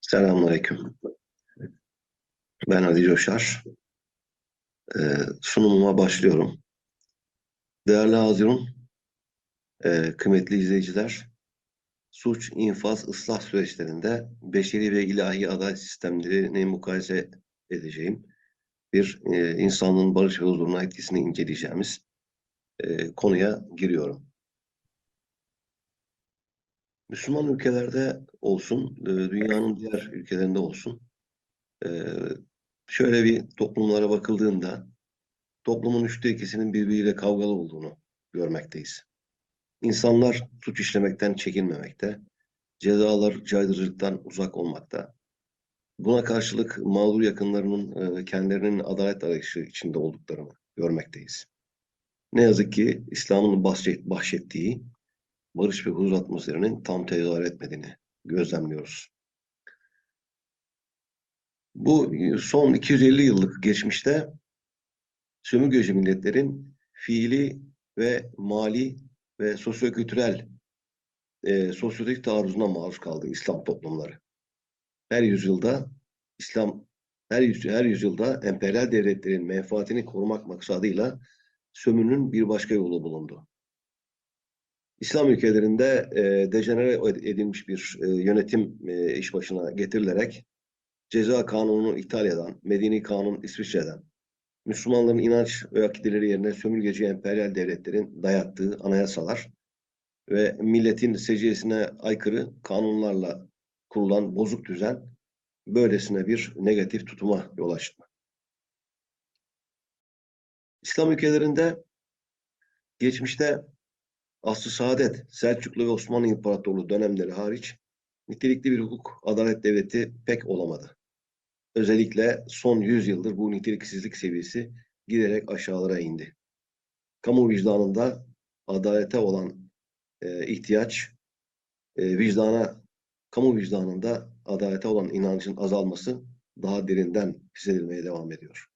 Selamünaleyküm. Ben Ali Coşar. Ee, sunumuma başlıyorum. Değerli Hazirun, e, kıymetli izleyiciler, suç, infaz, ıslah süreçlerinde beşeri ve ilahi adalet sistemlerini mukayese edeceğim. Bir e, insanlığın barış ve huzuruna etkisini inceleyeceğimiz e, konuya giriyorum. Müslüman ülkelerde olsun, e, dünyanın diğer ülkelerinde olsun, e, şöyle bir toplumlara bakıldığında toplumun üçte ikisinin birbiriyle kavgalı olduğunu görmekteyiz. İnsanlar suç işlemekten çekinmemekte, cezalar caydırıcılıktan uzak olmakta. Buna karşılık mağdur yakınlarının e, kendilerinin adalet arayışı içinde olduklarını görmekteyiz. Ne yazık ki İslam'ın bahşet, bahşettiği barış ve huzur atmosferinin tam tezahür etmediğini gözlemliyoruz. Bu son 250 yıllık geçmişte sömürgeci milletlerin fiili ve mali ve sosyokültürel e, sosyotik taarruzuna maruz kaldı İslam toplumları. Her yüzyılda İslam her, yüz, her yüzyılda emperyal devletlerin menfaatini korumak maksadıyla sömürünün bir başka yolu bulundu. İslam ülkelerinde e, dejenere edilmiş bir e, yönetim e, iş başına getirilerek ceza kanununu iptal eden, Medeni Kanun İsviçre'den, Müslümanların inanç ve akideleri yerine sömürgeci emperyal devletlerin dayattığı anayasalar ve milletin seciyesine aykırı kanunlarla kurulan bozuk düzen böylesine bir negatif tutuma yol açtı. İslam ülkelerinde geçmişte Asr-ı Saadet, Selçuklu ve Osmanlı İmparatorluğu dönemleri hariç nitelikli bir hukuk, adalet devleti pek olamadı. Özellikle son 100 yıldır bu niteliksizlik seviyesi giderek aşağılara indi. Kamu vicdanında adalete olan e, ihtiyaç, e, vicdana, kamu vicdanında adalete olan inancın azalması daha derinden hissedilmeye devam ediyor.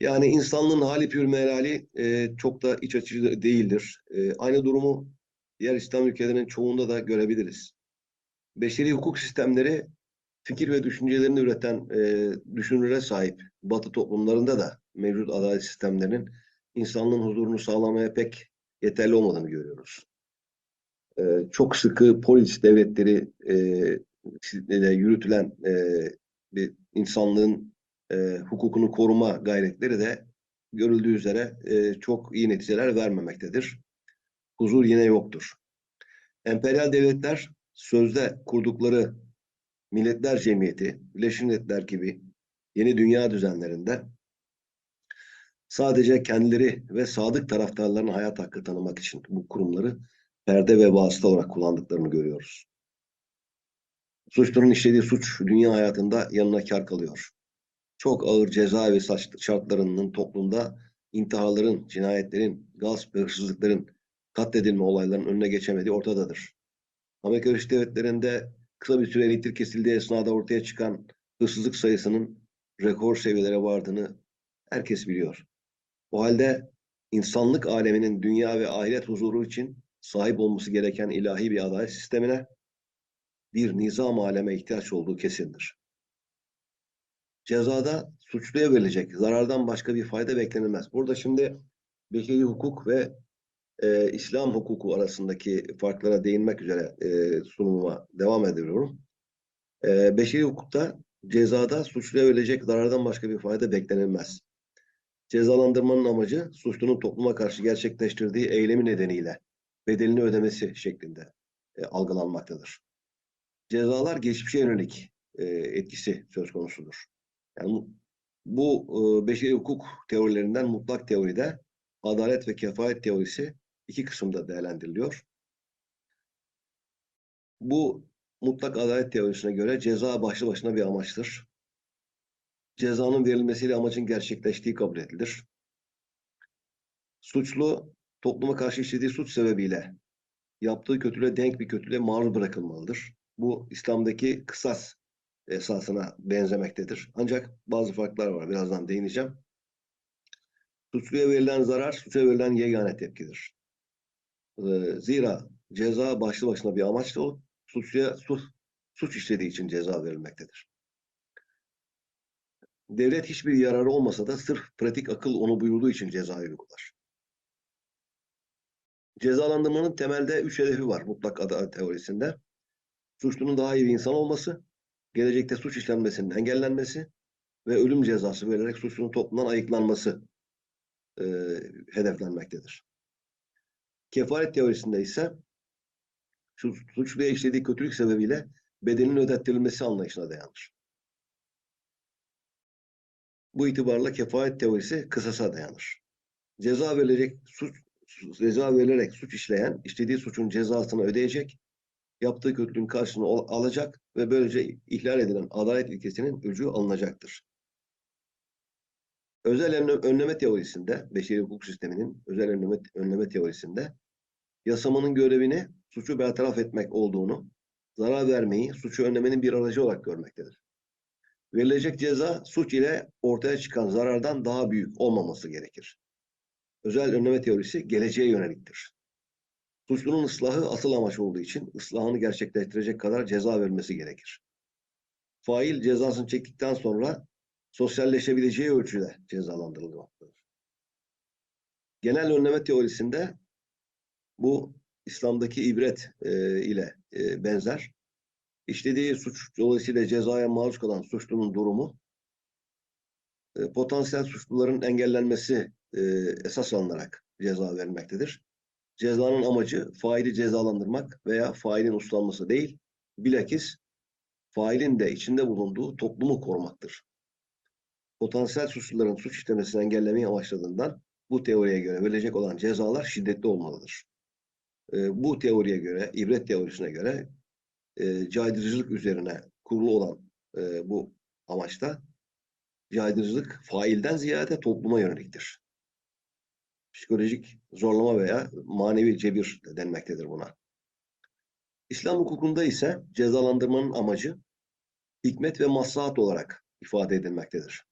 Yani insanlığın hali pür merali e, çok da iç açıcı değildir. E, aynı durumu diğer İslam ülkelerinin çoğunda da görebiliriz. Beşeri hukuk sistemleri fikir ve düşüncelerini üreten e, düşünürlere sahip Batı toplumlarında da mevcut adalet sistemlerinin insanlığın huzurunu sağlamaya pek yeterli olmadığını görüyoruz. E, çok sıkı polis devletleri e, yürütülen e, bir insanlığın e, hukukunu koruma gayretleri de görüldüğü üzere e, çok iyi neticeler vermemektedir. Huzur yine yoktur. Emperyal devletler sözde kurdukları Milletler Cemiyeti, Birleşmiş Milletler gibi yeni dünya düzenlerinde sadece kendileri ve sadık taraftarlarına hayat hakkı tanımak için bu kurumları perde ve vasıta olarak kullandıklarını görüyoruz. Suçlunun işlediği suç dünya hayatında yanına kar kalıyor çok ağır ceza ve şartlarının toplumda intiharların, cinayetlerin, gasp ve hırsızlıkların, katledilme olaylarının önüne geçemediği ortadadır. Amerika Birleşik Devletleri'nde kısa bir süre elektrik kesildiği esnada ortaya çıkan hırsızlık sayısının rekor seviyelere vardığını herkes biliyor. O halde insanlık aleminin dünya ve ahiret huzuru için sahip olması gereken ilahi bir adalet sistemine bir nizam aleme ihtiyaç olduğu kesindir cezada suçluya verilecek zarardan başka bir fayda beklenilmez. Burada şimdi beşeri hukuk ve e, İslam hukuku arasındaki farklara değinmek üzere e, sunumuma devam ediyorum. E, beşeri hukukta cezada suçluya verilecek zarardan başka bir fayda beklenilmez. Cezalandırmanın amacı suçlunun topluma karşı gerçekleştirdiği eylemi nedeniyle bedelini ödemesi şeklinde e, algılanmaktadır. Cezalar geçmişe yönelik e, etkisi söz konusudur. Yani bu e, beşeri hukuk teorilerinden mutlak teoride adalet ve kefalet teorisi iki kısımda değerlendiriliyor. Bu mutlak adalet teorisine göre ceza başlı başına bir amaçtır. Cezanın verilmesiyle amacın gerçekleştiği kabul edilir. Suçlu topluma karşı işlediği suç sebebiyle yaptığı kötülüğe denk bir kötülüğe maruz bırakılmalıdır. Bu İslam'daki kısas esasına benzemektedir. Ancak bazı farklar var. Birazdan değineceğim. Suçluya verilen zarar, suça verilen yegane tepkidir. Zira ceza başlı başına bir amaçlı olup suçluya, suç, suç işlediği için ceza verilmektedir. Devlet hiçbir yararı olmasa da sırf pratik akıl onu buyurduğu için cezayı uygular. Cezalandırmanın temelde üç hedefi var mutlak adalet teorisinde. Suçlunun daha iyi bir insan olması, gelecekte suç işlenmesinin engellenmesi ve ölüm cezası verilerek suçlunun toplumdan ayıklanması e, hedeflenmektedir. Kefaret teorisinde ise şu suçluya işlediği kötülük sebebiyle bedelinin ödettirilmesi anlayışına dayanır. Bu itibarla kefaret teorisi kısasa dayanır. Ceza verilecek suç ceza verilerek suç işleyen işlediği suçun cezasını ödeyecek, yaptığı kötülüğün karşılığını al- alacak ve böylece ihlal edilen adalet ilkesinin öcü alınacaktır. Özel önle- önleme teorisinde, beşeri hukuk sisteminin özel önleme, önleme teorisinde yasamanın görevini suçu bertaraf etmek olduğunu, zarar vermeyi suçu önlemenin bir aracı olarak görmektedir. Verilecek ceza suç ile ortaya çıkan zarardan daha büyük olmaması gerekir. Özel önleme teorisi geleceğe yöneliktir. Suçlunun ıslahı asıl amaç olduğu için ıslahını gerçekleştirecek kadar ceza verilmesi gerekir. Fail cezasını çektikten sonra sosyalleşebileceği ölçüde cezalandırılmaktadır. Genel önleme teorisinde bu İslam'daki ibret e, ile e, benzer. İşlediği suç dolayısıyla cezaya maruz kalan suçlunun durumu e, potansiyel suçluların engellenmesi e, esas alınarak ceza verilmektedir. Cezanın amacı faili cezalandırmak veya failin uslanması değil, bilakis failin de içinde bulunduğu toplumu korumaktır. Potansiyel suçluların suç işlemesini engellemeyi amaçladığından bu teoriye göre verilecek olan cezalar şiddetli olmalıdır. E, bu teoriye göre, ibret teorisine göre e, caydırıcılık üzerine kurulu olan e, bu amaçta caydırıcılık failden ziyade topluma yöneliktir. Psikolojik zorlama veya manevi cebir denmektedir buna. İslam hukukunda ise cezalandırmanın amacı hikmet ve maslahat olarak ifade edilmektedir.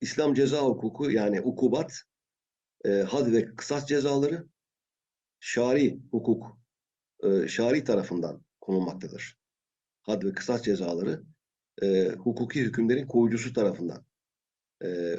İslam ceza hukuku yani ukubat, e, had ve kısas cezaları şari hukuk, e, şari tarafından konulmaktadır. Had ve kısas cezaları e, hukuki hükümlerin koyucusu tarafından e,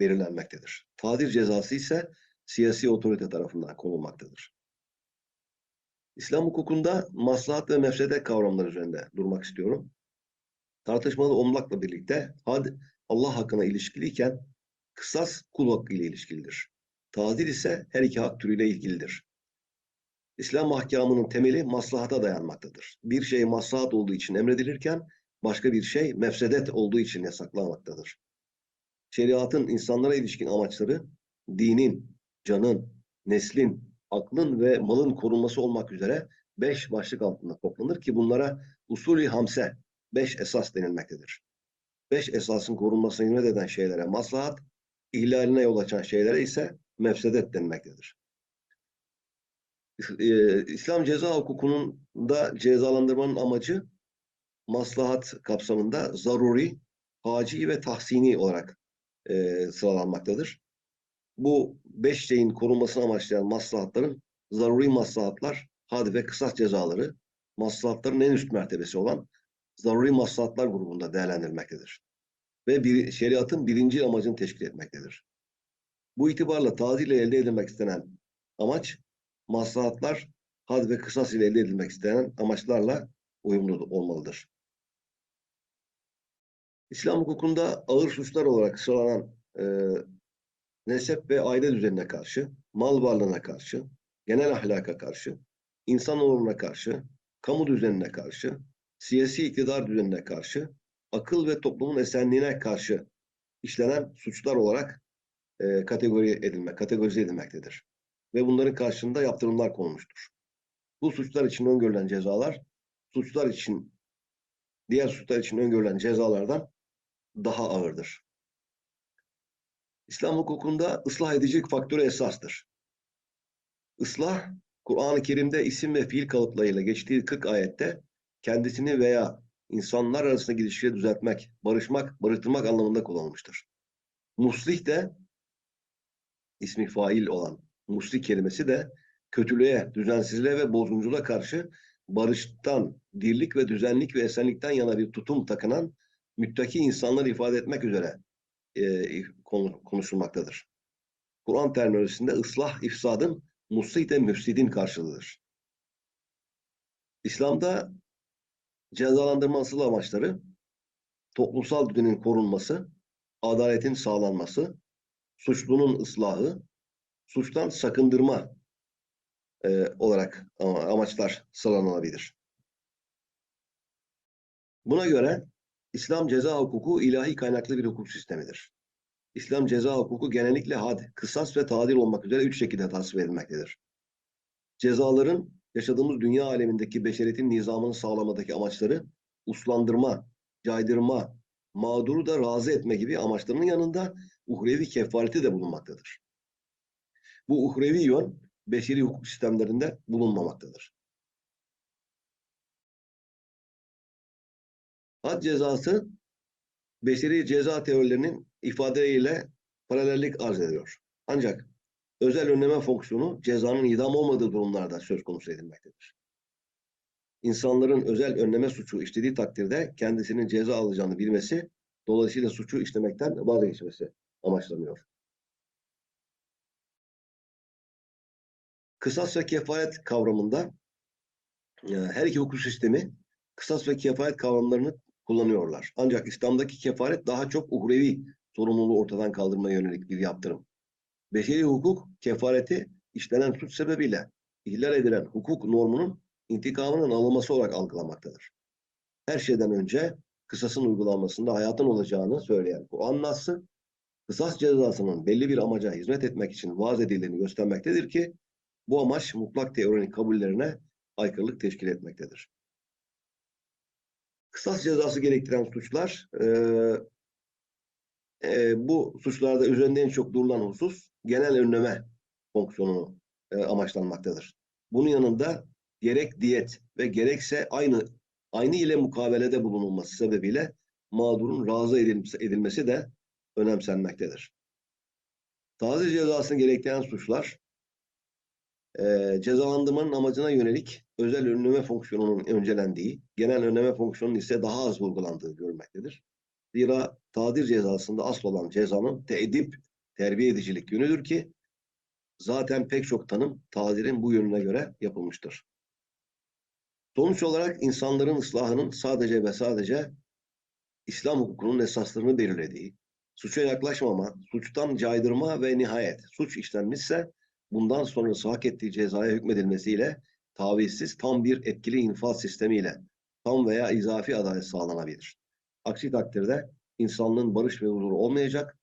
belirlenmektedir. Tadil cezası ise siyasi otorite tarafından konulmaktadır. İslam hukukunda maslahat ve mefsedet kavramları üzerinde durmak istiyorum. Tartışmalı olmakla birlikte had Allah hakkına ilişkiliyken kısas kul hakkı ile ilişkilidir. Tadil ise her iki hak türüyle ilgilidir. İslam ahkamının temeli maslahata dayanmaktadır. Bir şey maslahat olduğu için emredilirken başka bir şey mefsedet olduğu için yasaklanmaktadır. Şeriatın insanlara ilişkin amaçları dinin, canın, neslin, aklın ve malın korunması olmak üzere beş başlık altında toplanır ki bunlara usulü hamse, beş esas denilmektedir. Beş esasın korunmasına hizmet eden şeylere maslahat, ihlaline yol açan şeylere ise mefsedet denilmektedir. Ee, İslam ceza hukukunun da cezalandırmanın amacı maslahat kapsamında zaruri, haci ve tahsini olarak e, sıralanmaktadır. Bu beş şeyin korunmasını amaçlayan maslahatların zaruri maslahatlar, had ve kısas cezaları, maslahatların en üst mertebesi olan zaruri maslahatlar grubunda değerlendirilmektedir. Ve bir, şeriatın birinci amacını teşkil etmektedir. Bu itibarla tazil ile elde edilmek istenen amaç, maslahatlar, had ve kısas ile elde edilmek istenen amaçlarla uyumlu olmalıdır. İslam hukukunda ağır suçlar olarak sıralanan e, nesep ve aile düzenine karşı, mal varlığına karşı, genel ahlaka karşı, insan onuruna karşı, kamu düzenine karşı, siyasi iktidar düzenine karşı, akıl ve toplumun esenliğine karşı işlenen suçlar olarak e, kategori edilme, kategorize edilmektedir. Ve bunların karşılığında yaptırımlar konulmuştur. Bu suçlar için öngörülen cezalar, suçlar için, diğer suçlar için öngörülen cezalardan daha ağırdır. İslam hukukunda ıslah edicilik faktörü esastır. Islah, Kur'an-ı Kerim'de isim ve fiil kalıplarıyla geçtiği 40 ayette kendisini veya insanlar arasındaki ilişkiyi düzeltmek, barışmak, barıştırmak anlamında kullanılmıştır. Muslih de ismi fail olan muslih kelimesi de kötülüğe, düzensizliğe ve bozgunculuğa karşı barıştan, dirlik ve düzenlik ve esenlikten yana bir tutum takınan müttaki insanları ifade etmek üzere e, konu- konuşulmaktadır. Kur'an terminolojisinde ıslah, ifsadın, musite müfsidin karşılığıdır. İslam'da cezalandırma asıl amaçları toplumsal düzenin korunması, adaletin sağlanması, suçlunun ıslahı, suçtan sakındırma e, olarak ama- amaçlar sıralanabilir. Buna göre İslam ceza hukuku ilahi kaynaklı bir hukuk sistemidir. İslam ceza hukuku genellikle had, kısas ve tadil olmak üzere üç şekilde tasvir edilmektedir. Cezaların yaşadığımız dünya alemindeki beşeriyetin nizamını sağlamadaki amaçları uslandırma, caydırma, mağduru da razı etme gibi amaçlarının yanında uhrevi kefareti de bulunmaktadır. Bu uhrevi yön beşeri hukuk sistemlerinde bulunmamaktadır. Had cezası beşeri ceza teorilerinin ifadeleriyle paralellik arz ediyor. Ancak özel önleme fonksiyonu cezanın idam olmadığı durumlarda söz konusu edilmektedir. İnsanların özel önleme suçu işlediği takdirde kendisinin ceza alacağını bilmesi, dolayısıyla suçu işlemekten vazgeçmesi amaçlanıyor. Kısas ve kefaret kavramında e, her iki hukuk sistemi kısas ve kefaret kavramlarını kullanıyorlar. Ancak İslam'daki kefaret daha çok uhrevi sorumluluğu ortadan kaldırmaya yönelik bir yaptırım. Beşeri hukuk kefareti işlenen suç sebebiyle ihlal edilen hukuk normunun intikamının alınması olarak algılamaktadır. Her şeyden önce kısasın uygulanmasında hayatın olacağını söyleyen Kur'an Nas'ı kısas cezasının belli bir amaca hizmet etmek için vaaz edildiğini göstermektedir ki bu amaç mutlak teorik kabullerine aykırılık teşkil etmektedir. Kısas cezası gerektiren suçlar e, e, bu suçlarda üzerinde en çok durulan husus genel önleme fonksiyonunu e, amaçlanmaktadır. Bunun yanında gerek diyet ve gerekse aynı aynı ile mukabelede bulunulması sebebiyle mağdurun razı edilmesi de önemsenmektedir. Taze cezasını gerektiren suçlar e, cezalandırmanın amacına yönelik özel önleme fonksiyonunun öncelendiği, genel önleme fonksiyonunun ise daha az vurgulandığı görülmektedir. Zira tadir cezasında asıl olan cezanın teedip, terbiye edicilik yönüdür ki zaten pek çok tanım tadirin bu yönüne göre yapılmıştır. Sonuç olarak insanların ıslahının sadece ve sadece İslam hukukunun esaslarını belirlediği, suça yaklaşmama, suçtan caydırma ve nihayet suç işlenmişse bundan sonrası hak ettiği cezaya hükmedilmesiyle tavizsiz tam bir etkili infaz sistemiyle tam veya izafi adalet sağlanabilir. Aksi takdirde insanlığın barış ve huzuru olmayacak.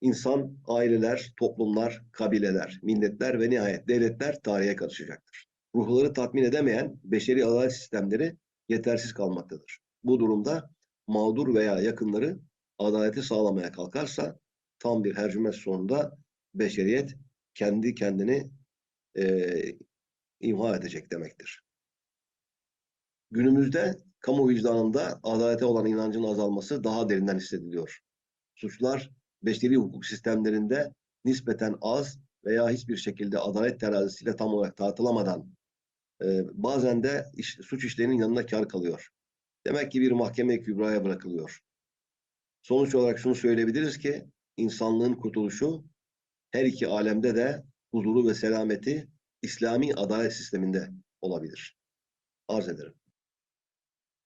İnsan, aileler, toplumlar, kabileler, milletler ve nihayet devletler tarihe karışacaktır. Ruhları tatmin edemeyen beşeri adalet sistemleri yetersiz kalmaktadır. Bu durumda mağdur veya yakınları adaleti sağlamaya kalkarsa tam bir hercümet sonunda beşeriyet kendi kendini e, imha edecek demektir. Günümüzde kamu vicdanında adalete olan inancın azalması daha derinden hissediliyor. Suçlar beşeri hukuk sistemlerinde nispeten az veya hiçbir şekilde adalet terazisiyle tam olarak tartılamadan e, bazen de iş, suç işlerinin yanına kar kalıyor. Demek ki bir mahkeme kübraya bırakılıyor. Sonuç olarak şunu söyleyebiliriz ki insanlığın kurtuluşu her iki alemde de huzuru ve selameti İslami adalet sisteminde olabilir. Arz ederim.